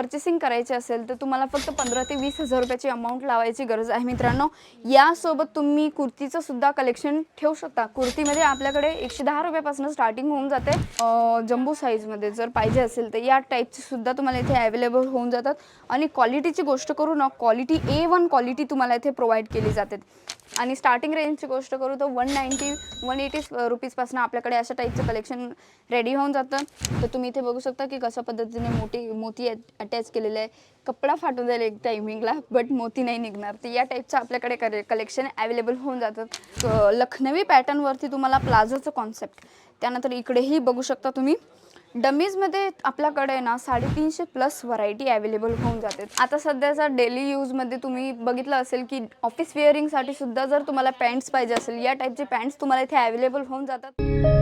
Purchasing करायची असेल तर तुम्हाला फक्त पंधरा ते वीस हजार रुपयाची अमाऊंट लावायची गरज आहे मित्रांनो. यासोबत तुम्ही कुर्तीचं सुद्धा कलेक्शन ठेवू शकता. कुर्तीमध्ये आपल्याकडे एकशे दहा रुपयापासून स्टार्टिंग होऊन जाते. जम्बू साईजमध्ये जर पाहिजे असेल तर या टाईपची सुद्धा तुम्हाला इथे अवेलेबल होऊन जातात. आणि क्वालिटीची गोष्ट करू ना क्वालिटी ए वन क्वालिटी तुम्हाला इथे प्रोव्हाइड केली जाते. आणि स्टार्टिंग रेंजची गोष्ट करू तर वन नाईन्टी वन एटी रुपीजपासून आपल्याकडे अशा टाईपचं कलेक्शन रेडी होऊन जातं. तर तुम्ही इथे बघू शकता की कशा पद्धतीने मोठी मोती अटॅच केलेलं आहे. कपडा फाटून जाईल एक टायमिंगला बट मोती नाही निघणार. तर या टाईपचं आपल्याकडे करे कलेक्शन अवेलेबल होऊन जातात लखनवी पॅटर्नवरती तुम्हाला प्लाझोचं कॉन्सेप्ट त्यानंतर इकडेही बघू शकता तुम्ही. डमीजमध्ये आपल्याकडे ना साडेतीनशे प्लस व्हरायटी अवेलेबल होऊन जाते. आता सध्याचा डेली यूजमध्ये तुम्ही बघितलं असेल की ऑफिस वेअरिंगसाठी सुद्धा जर तुम्हाला पॅन्ट्स पाहिजे असेल या टाईपचे पॅन्ट्स तुम्हाला इथे अवेलेबल होऊन जातात.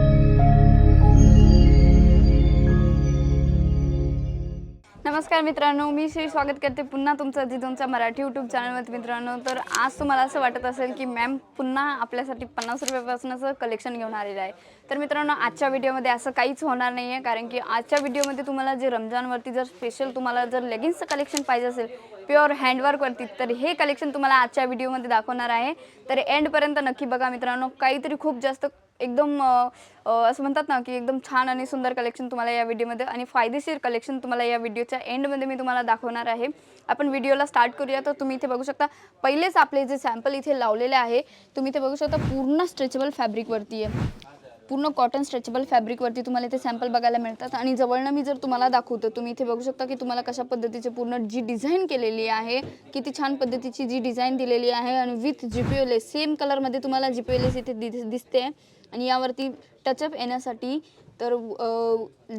नमस्कार मित्रांनो मी श्री स्वागत करते पुन्हा तुमचं जिजोंच्या मराठी यूट्यूब चॅनलमध्ये मित्रांनो. तर आज तुम्हाला असं वाटत असेल की मॅम पुन्हा आपल्यासाठी पन्नास रुपयापासूनचं कलेक्शन घेऊन आलेलं आहे. तर मित्रांनो आजच्या व्हिडिओमध्ये असं काहीच होणार नाही आहे कारण की आजच्या व्हिडिओमध्ये तुम्हाला जे रमजानवरती जर स्पेशल तुम्हाला जर लेगिन्सचं कलेक्शन पाहिजे असेल प्युअर हँडवर्कवरती तर हे कलेक्शन तुम्हाला आजच्या व्हिडिओमध्ये दाखवणार आहे. तर एंडपर्यंत नक्की बघा मित्रांनो काहीतरी खूप जास्त एकदम असं म्हणतात ना की एकदम छान आणि सुंदर कलेक्शन तुम्हाला या व्हिडिओमध्ये आणि फायदेशीर कलेक्शन तुम्हाला या व्हिडिओच्या एंडमध्ये मी तुम्हाला दाखवणार आहे. आपण व्हिडिओला स्टार्ट करूया तर तुम्ही इथे बघू शकता पहिलेच आपले जे सॅम्पल इथे लावलेले आहे तुम्ही इथे बघू शकता पूर्ण स्ट्रेचेबल फॅब्रिकवरती आहे. पूर्ण कॉटन स्ट्रेचेबल फॅब्रिकवरती तुम्हाला इथे सॅम्पल बघायला मिळतात. आणि जवळनं मी जर तुम्हाला दाखवतो तुम्ही इथे बघू शकता की तुम्हाला कशा पद्धतीचे पूर्ण जी डिझाईन केलेली आहे किती छान पद्धतीची जी डिझाईन दिलेली आहे आणि विथ जीपीओलेस सेम कलरमध्ये तुम्हाला जीपीओलेस इथे दि दिसते. आणि यावरती टचअप येण्यासाठी तर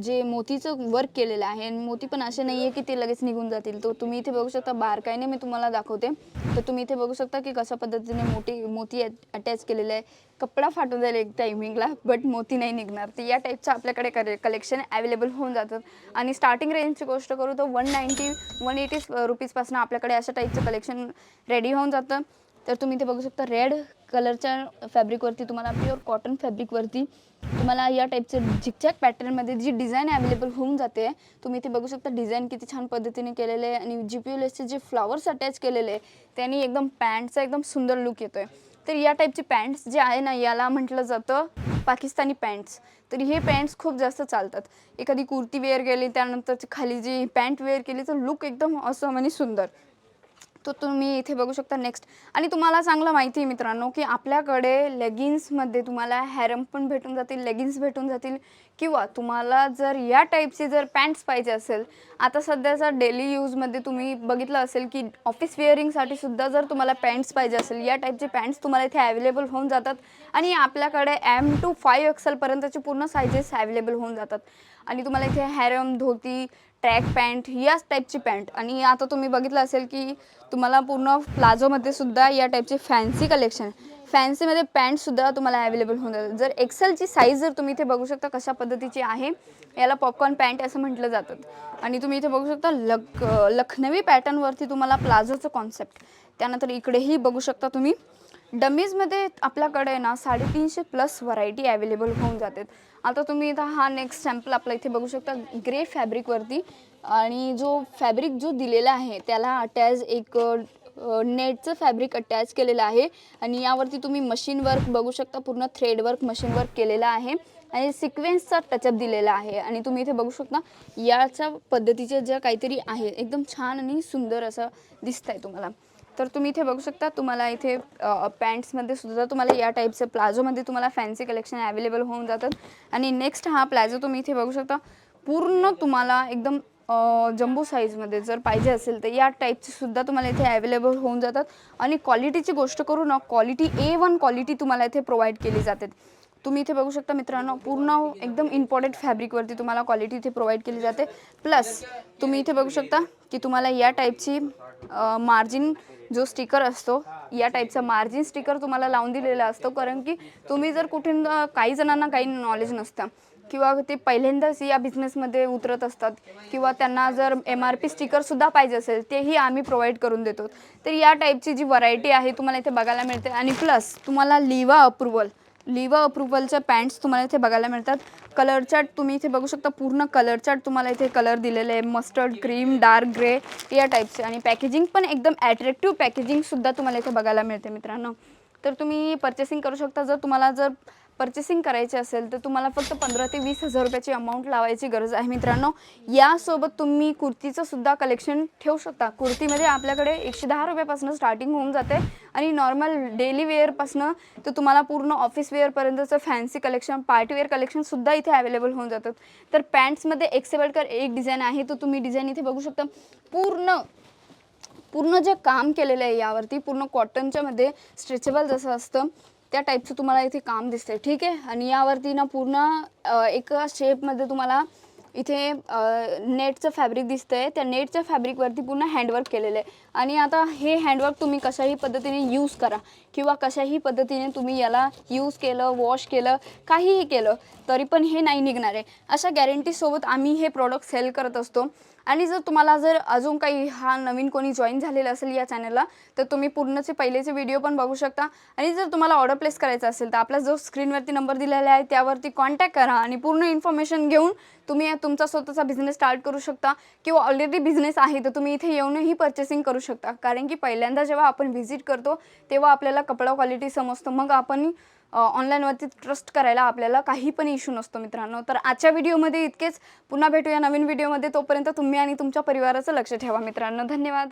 जे मोतीचं वर्क केलेलं आहे आणि मोती पण असे नाही आहे की ते लगेच निघून जातील. तो तुम्ही इथे बघू शकता बारकाईने मी तुम्हाला दाखवते. तर तुम्ही इथे बघू शकता की कशा पद्धतीने मोठी मोती अटॅच केलेलं आहे. कपडा फाटून जाईल एक टायमिंगला बट मोती नाही निघणार. तर या टाईपचं आपल्याकडे करे कलेक्शन अवेलेबल होऊन जातं. आणि स्टार्टिंग रेंजची गोष्ट करू तर वन नाईन्टी वन एटी रुपीजपासून आपल्याकडे अशा टाईपचं कलेक्शन रेडी होऊन जातं. तर तुम्ही इथे बघू शकता रेड कलरच्या फॅब्रिकवरती तुम्हाला प्युअर कॉटन फॅब्रिकवरती तुम्हाला या टाईपचे झिकझॅक पॅटर्नमध्ये जी डिझाईन अवेलेबल होऊन जाते तुम्ही इथे बघू शकता डिझाईन किती छान पद्धतीने केलेले आहे आणि जी पी एल जे फ्लॉवर्स अटॅच केलेले आहे त्यांनी एकदम पॅन्टचा एकदम सुंदर लुक आहे तर या टाईपचे पॅन्ट्स जे आहे ना याला म्हटलं जातं पाकिस्तानी पॅन्ट्स तर हे पॅन्ट्स खूप जास्त चालतात. एखादी कुर्ती वेअर केली त्यानंतर खाली जी पॅन्ट वेअर केली तर लुक एकदम असं म्हणजे सुंदर. तो तुम्ही इथे बघू शकता नेक्स्ट आणि तुम्हाला चांगलं माहिती आहे मित्रांनो की आपल्याकडे लेगिन्समध्ये तुम्हाला हॅरम पण भेटून जातील लेगिन्स भेटून जातील किंवा तुम्हाला जर या टाईपचे जर पॅन्ट्स पाहिजे असेल आता सध्याचा डेली यूजमध्ये तुम्ही बघितलं असेल की ऑफिस वेअरिंगसाठी सुद्धा जर तुम्हाला पॅन्ट्स पाहिजे असेल या टाईपचे पॅन्ट्स तुम्हाला इथे अवेलेबल होऊन जातात. आणि आपल्याकडे एम टू फाईव्ह एक्सेलपर्यंतचे पूर्ण सायजेस अवेलेबल होऊन जातात. आणि तुम्हाला इथे हॅरम धोती ट्रॅक पॅन्ट याच टाईपची पॅन्ट. आणि आता तुम्ही बघितलं असेल की तुम्हाला पूर्ण प्लाझोमध्ये सुद्धा या टाईपचे फॅन्सी कलेक्शन फॅन्सीमध्ये पॅन्टसुद्धा तुम्हाला अवेलेबल होऊन जातात. जर एक्सेलची साईज जर तुम्ही इथे बघू शकता कशा पद्धतीची आहे याला पॉपकॉर्न पॅन्ट असं म्हटलं जातं. आणि तुम्ही इथे बघू शकता लख लखनवी पॅटर्नवरती तुम्हाला प्लाझोचं कॉन्सेप्ट त्यानंतर इकडेही बघू शकता तुम्ही. डमीजमध्ये आपल्याकडे ना साडेतीनशे प्लस व्हरायटी अवेलेबल होऊन जातात. आता तुम्ही इथं हा नेक्स्ट सॅम्पल आपला इथे बघू शकता ग्रे फॅब्रिकवरती आणि जो फॅब्रिक जो दिलेला आहे त्याला अटॅच एक नेटचं फॅब्रिक अटॅच केलेलं आहे. आणि यावरती तुम्ही मशीन वर्क बघू शकता पूर्ण थ्रेड वर्क मशीन वर्क केलेलं आहे. आणि सिक्वेन्सचा टचअप दिलेला आहे. आणि तुम्ही इथे बघू शकता याच्या पद्धतीच्या ज्या काहीतरी आहे एकदम छान आणि सुंदर असं दिसत आहे तुम्हाला. तर तुम्ही इथे बघू शकता तुम्हाला इथे पॅन्ट्समध्ये सुद्धा तुम्हाला या टाईपचं प्लाझोमध्ये तुम्हाला फॅन्सी कलेक्शन अवेलेबल होऊन जातात. आणि नेक्स्ट हा प्लाझो तुम्ही इथे बघू शकता. पूर्ण तुम्हाला एकदम जम्बो साईजमध्ये जर पाहिजे असेल तर या टाईपचे सुद्धा तुम्हाला इथे अवेलेबल होऊन जातात. आणि क्वालिटीची गोष्ट करू ना क्वालिटी ए वन क्वालिटी तुम्हाला इथे प्रोव्हाइड केली जाते. तुम्ही इथे बघू शकता मित्रांनो पूर्ण एकदम इम्पॉर्टंट फॅब्रिकवरती तुम्हाला क्वालिटी इथे प्रोव्हाइड केली जाते. प्लस तुम्ही इथे बघू शकता की तुम्हाला या टाईपची मार्जिन जो स्टिकर असतो या टाईपचा मार्जिन स्टिकर तुम्हाला लावून दिलेला असतो. कारण की तुम्ही जर कुठून काही जणांना काही नॉलेज नसतं किंवा ते पहिल्यांदाच या बिझनेसमध्ये उतरत असतात किंवा त्यांना जर एम आर पी स्टिकरसुद्धा पाहिजे असेल तेही आम्ही प्रोव्हाइड करून देतो. तर या टाईपची जी व्हरायटी आहे तुम्हाला इथे बघायला मिळते. आणि प्लस तुम्हाला लिवा अप्रुव्हल लिव्ह अप्रुव्हलच्या पॅन्ट्स तुम्हाला इथे बघायला मिळतात. कलर चार्ट तुम्ही इथे बघू शकता. पूर्ण कलर चार्ट तुम्हाला इथे कलर दिलेले आहे. मस्टर्ड क्रीम डार्क ग्रे या टाईपचे आणि पॅकेजिंग पण एकदम ॲट्रॅक्टिव्ह पॅकेजिंगसुद्धा तुम्हाला इथे बघायला मिळते मित्रांनो. तर तुम्ही पर्चेसिंग करू शकता. जर तुम्हाला जर पर्चेसिंग करायचे असेल तर तुम्हाला फक्त पंधरा ते वीस हजार रुपयाची अमाऊंट लावायची गरज आहे मित्रांनो. यासोबत तुम्ही कुर्तीचं सुद्धा कलेक्शन ठेवू शकता. कुर्तीमध्ये आपल्याकडे एकशे दहा रुपयापासून स्टार्टिंग होऊन जाते आणि नॉर्मल डेली वेअरपासनं तर तुम्हाला पूर्ण ऑफिस वेअरपर्यंतचं फॅन्सी कलेक्शन पार्टीवेअर कलेक्शनसुद्धा इथे अवेलेबल होऊन जातात. तर पॅन्ट्समध्ये एक कर एक डिझाईन आहे. तर तुम्ही डिझाईन इथे बघू शकता. पूर्ण पूर्ण जे काम केलेलं आहे यावरती पूर्ण कॉटनच्या मध्ये स्ट्रेचेबल जसं असतं त्या टाईपचं तुम्हाला इथे काम दिसते ठीक आहे? आणि यावरती ना पूर्ण एका शेपमध्ये तुम्हाला इथे नेटचं फॅब्रिक दिसतं आहे त्या नेटच्या फॅब्रिकवरती पूर्ण हँडवर्क केलेलं आहे आणि आता हे हँडवर्क तुम्ही कशाही पद्धतीने यूज करा. किंवा कशाही पद्धतीने तुम्ही याला यूज केलं वॉश केलं काहीही केलं तरी पण हे नाही निघणार आहे. अशा गॅरंटीसोबत आम्ही हे प्रॉडक्ट सेल करत असतो. आणि जर तुम्हाला जर अजून काही हा नवीन कोणी जॉईन झालेला असेल या चॅनलला तर तुम्ही पूर्णचे पहिलेचे व्हिडिओ पण बघू शकता. आणि जर तुम्हाला ऑर्डर प्लेस करायचा असेल तर आपला जो स्क्रीनवरती नंबर दिलेला आहे त्यावरती कॉन्टॅक्ट करा. आणि पूर्ण इन्फॉर्मेशन घेऊन तुम्ही या तुमचा स्वतःचा बिझनेस स्टार्ट करू शकता किंवा ऑलरेडी बिझनेस आहे तर तुम्ही इथे येऊनही पर्चेसिंग करू शकता. कारण की पहिल्यांदा जेव्हा आपण व्हिजिट करतो तेव्हा आपल्याला कपडा क्वालिटी समजतो. मग आपण ऑनलाईनवरती ट्रस्ट करायला आपल्याला काही पण इश्यू नसतो मित्रांनो. तर आजच्या व्हिडिओमध्ये इतकेच. पुन्हा भेटूया नवीन व्हिडिओमध्ये तोपर्यंत तुम्ही आणि तुमच्या परिवाराचं लक्ष ठेवा मित्रांनो. धन्यवाद.